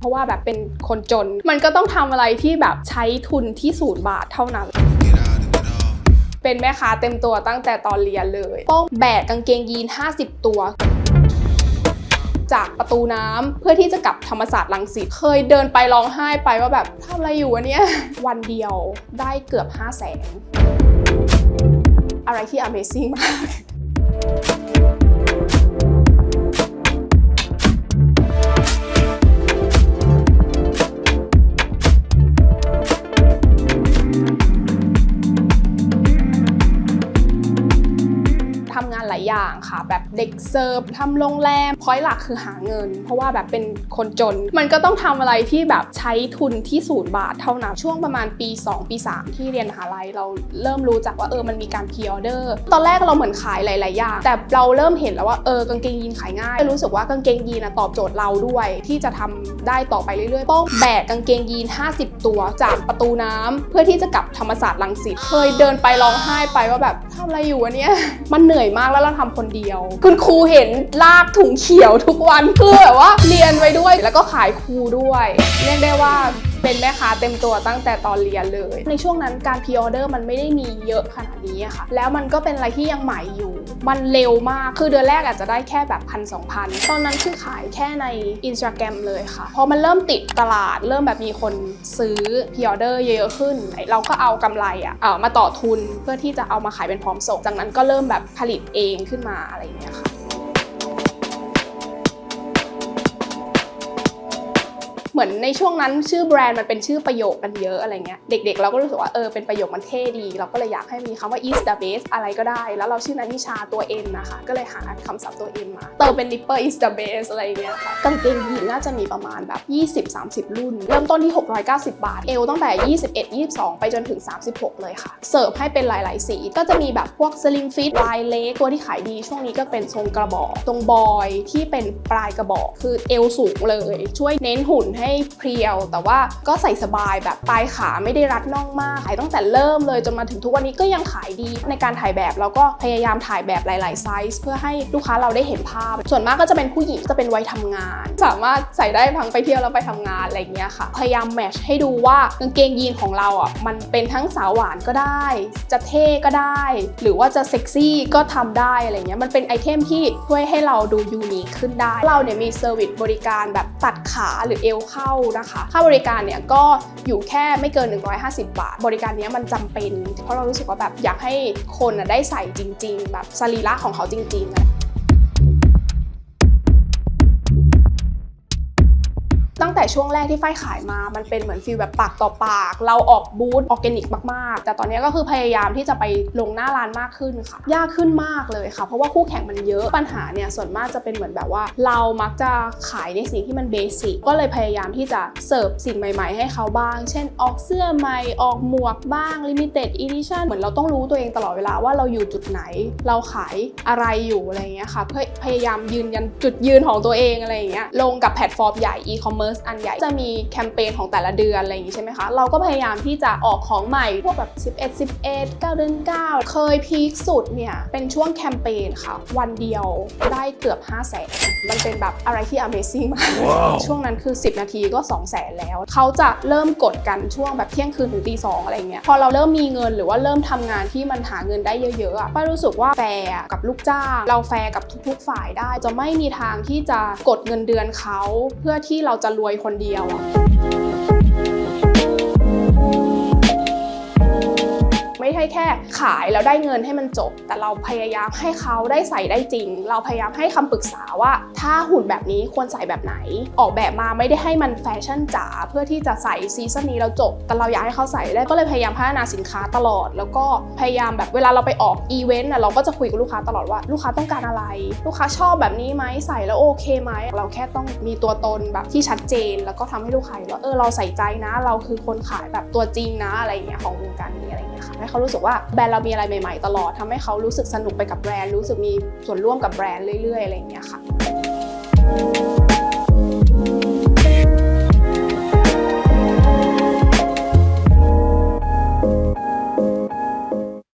เพราะว่าแบบเป็นคนจน มันก็ต้องทำอะไรที่แบบใช้ทุนที่ศูนย์บาทเท่านั้นเป็นแม่ค้าเต็มตัวตั้งแต่ตอนเรียนเลยต้องแบกกางเกงยีน 50 ตัว จากประตูน้ำเพื่อที่จะกลับธรรมศาสตร์ลังสิตเคยเดินไปร้องไห้ไปว่าแบบทำอะไรอยู่วะเนี่ยวันเดียวได้เกือบ 5 0 0แสนอะไรที่ Amazing มาก ค่ะ แบบเด็กเสิร์ฟทำโรงแรมพอยหลักคือหาเงิน เพราะว่าแบบเป็นคนจน มันก็ต้องทำอะไรที่แบบใช้ทุนที่ศูนย์บาทเท่านั้นช่วงประมาณปี 2 ปี 3 ที่เรียนมหาลัยเราเริ่มรู้จักว่าเออมันมีการพ r ออเดอร์ตอนแรกเราเหมือนขายหลายๆอย่างแต่เราเริ่มเห็นแล้วว่าเออกางเกงยีนขายง่ายรู้สึกว่ากางเกงยีนตอบโจทย์เราด้วย ที่จะทำได้ต่อไปเรื่อยๆต้องแบกกางเกงยีน 50 ตัวจากประตูน้ำเพื่อที่จะกลับธรรมศาสตร์ลังสิตเคยเดินไปร้องไห้ไปว่าแบบ ทำอะไรอยู่วะเนี่ยมันเหนื่อยมากแล้วเราทำคนเดียว คุณครูเห็นลากถุงเขียวทุกวัน คือแบบว่าเรียนไว้ด้วยแล้วก็ขายครูด้วย เรียกได้ว่า เป็นแม่ค้าเต็มตัวตั้งแต่ตอนเรียนเลย ในช่วงนั้นการพ r ออเดอร์มันไม่ได้มีเยอะขนาดนี้อะค่ะ แล้วมันก็เป็นอะไรที่ยังใหม่อยู่ มันเร็วมาก คือเดือนแรกอาจจะได้แค่แบบพันสองพันตอนนั้นคือขายแค่ใน Instagram เลยค่ะ พอมันเริ่มติดตลาด เริ่มแบบมีคนซื้อพ r ออเดอร์เยอะขึ้น เราก็เอากำไรอะเอ่อมาต่อทุนเพื่อที่จะเอามาขายเป็นพร้อมส่ง จากนั้นก็เริ่มแบบผลิตเองขึ้นมาอะไรอย่างเงี้ยค่ะ มือนในช่วงนั้นชื่อแบรนด์มันเป็นชื่อประโยคกันเยอะอะไรเงี้ยเด็กๆ เราก็รู้สึกว่าเออเป็นประโยคมันเท่ดี เราก็เลยอยากให้มีคำว่า is the best อะไรก็ได้ แล้วเราชื่อนันนิชาตัว N นะคะ ก็เลยหาคำศัพท์ตัว N มาเติมเป็น nipper is the best อะไรเงี้ยค่ะกางเกงยีนน่าจะมีประมาณแบบ 20-30 รุ่น เริ่มต้นที่ 690 บาท เอวตั้งแต่ 21 22 ไปจนถึง 36 เลยค่ะ เสิร์ฟให้เป็นหลาย ๆ สี ก็จะมีแบบพวก slim fit wide leg ตัวที่ขายดี ช่วงนี้ก็เป็นทรงกระบอก ตรงบอยที่เป็นปลายกระบอก คือเอวสูงเลย ช่วยเน้นหุ่นให้เพรียว แต่ว่าก็ใส่สบายแบบปลายขาไม่ได้รัดน่องมากขายตั้งแต่เริ่มเลยจนมาถึงทุกวันนี้ก็ยังขายดีในการถ่ายแบบเราก็พยายามถ่ายแบบหลาย ๆ ไซส์เพื่อให้ลูกค้าเราได้เห็นภาพ ส่วนมากก็จะเป็นผู้หญิงจะเป็นวัยทำงาน สามารถใส่ได้ทั้งไปเที่ยวแล้วไปทำงานอะไรอย่างเงี้ยค่ะ พยายามแมทช์ให้ดูว่ากางเกงยีนของเราอะมันเป็นทั้งสาวหวานก็ได้ จะเท่ก็ได้ หรือว่าจะเซ็กซี่ก็ทำได้อะไรเงี้ยมันเป็นไอเทมที่ช่วยให้เราดูยูนิคขึ้นได้ เราเนี่ยมีเซอร์วิสบริการแบบตัดขาหรือเอวขาเข้านะคะ ค่าบริการเนี่ยก็อยู่แค่ไม่เกิน 150 บาท บริการนี้มันจำเป็น เพราะเรารู้สึกว่าแบบอยากให้คนได้ใส่จริง ๆ แบบสรีระของเขาจริงๆ ตั้งแต่ช่วงแรกที่ฝ้ายขายมา มันเป็นเหมือนฟีลแบบปากต่อปาก เราออกบูธออร์แกนิกมากๆ แต่ตอนนี้ก็คือพยายามที่จะไปลงหน้าร้านมากขึ้นค่ะ ยากขึ้นมากเลยค่ะ เพราะว่าคู่แข่งมันเยอะ ปัญหาเนี่ยส่วนมากจะเป็นเหมือนแบบว่า เรามักจะขายในสิ่งที่มันเบสิก ก็เลยพยายามที่จะเสิร์ฟสิ่งใหม่ ๆ ให้เขาบ้าง เช่น ออกเสื้อใหม่ ออกหมวกบ้าง limited edition เหมือนเราต้องรู้ตัวเองตลอดเวลาว่าเราอยู่จุดไหน เราขายอะไรอยู่อะไรอย่างเงี้ยค่ะ เพื่อพยายามยืนยันจุดยืนของตัวเองอะไรอย่างเงี้ย ลงกับแพลตฟอร์มใหญ่ e-commerce อันใหญ่ จะมีแคมเปญของแต่ละเดือนอะไรอย่างงี้ใช่ไหมคะ เราก็พยายามที่จะออกของใหม่ พวกแบบ 11 11 9เดือน9 เคยพีคสุดเนี่ย เป็นช่วงแคมเปญค่ะ วันเดียวได้เกือบ 5 0 0แสนมันเป็นแบบอะไรที่ Amazing มากช่วงนั้นคือ 10 นาทีก็ 2 0 0แสนแล้ว เขาจะเริ่มกดกันช่วงแบบเที่ยงคืนถึงตีสองอะไรเงี้ย พอเราเริ่มมีเงินหรือว่าเริ่มทำงานที่มันหาเงินได้เยอะๆอะป้ารู้สึกว่าแฟร์กับลูกจ้าง เราแฟร์กับทุกๆฝ่ายได้ จะไม่มีทางที่จะกดเงินเดือนเขาเพื่อที่เราจะรวยคนเดียวอะ แค่ขายแล้วได้เงินให้มันจบ แต่เราพยายามให้เขาได้ใส่ได้จริง เราพยายามให้คำปรึกษาว่า ถ้าหุ่นแบบนี้ควรใส่แบบไหน ออกแบบมาไม่ได้ให้มันแฟชั่นจ๋าเพื่อที่จะใส่ซีซั่นนี้แล้วจบ แต่เราอยากให้เขาใส่ได้ก็เลยพยายามพัฒนาสินค้าตลอด แล้วก็พยายามแบบเวลาเราไปออกอีเวนต์เราก็จะคุยกับลูกค้าตลอดว่าลูกค้าต้องการอะไร ลูกค้าชอบแบบนี้ไหมใส่แล้วโอเคไหมเราแค่ต้องมีตัวตนแบบที่ชัดเจน แล้วก็ทำให้ลูกค้าว่าเออเราใส่ใจนะ เราคือคนขายแบบตัวจริงนะอะไรเงี้ยของวงการนี้อะไรเงี้ยค่ะให้เขารู้สึกว่าแบรนด์เรามีอะไรใหม่ๆ ตลอดทำให้เขารู้สึกสนุกไปกับแบรนด์รู้สึกมีส่วนร่วมกับแบรนด์เรื่อยๆอะไรอย่างเงี้ยค่ะ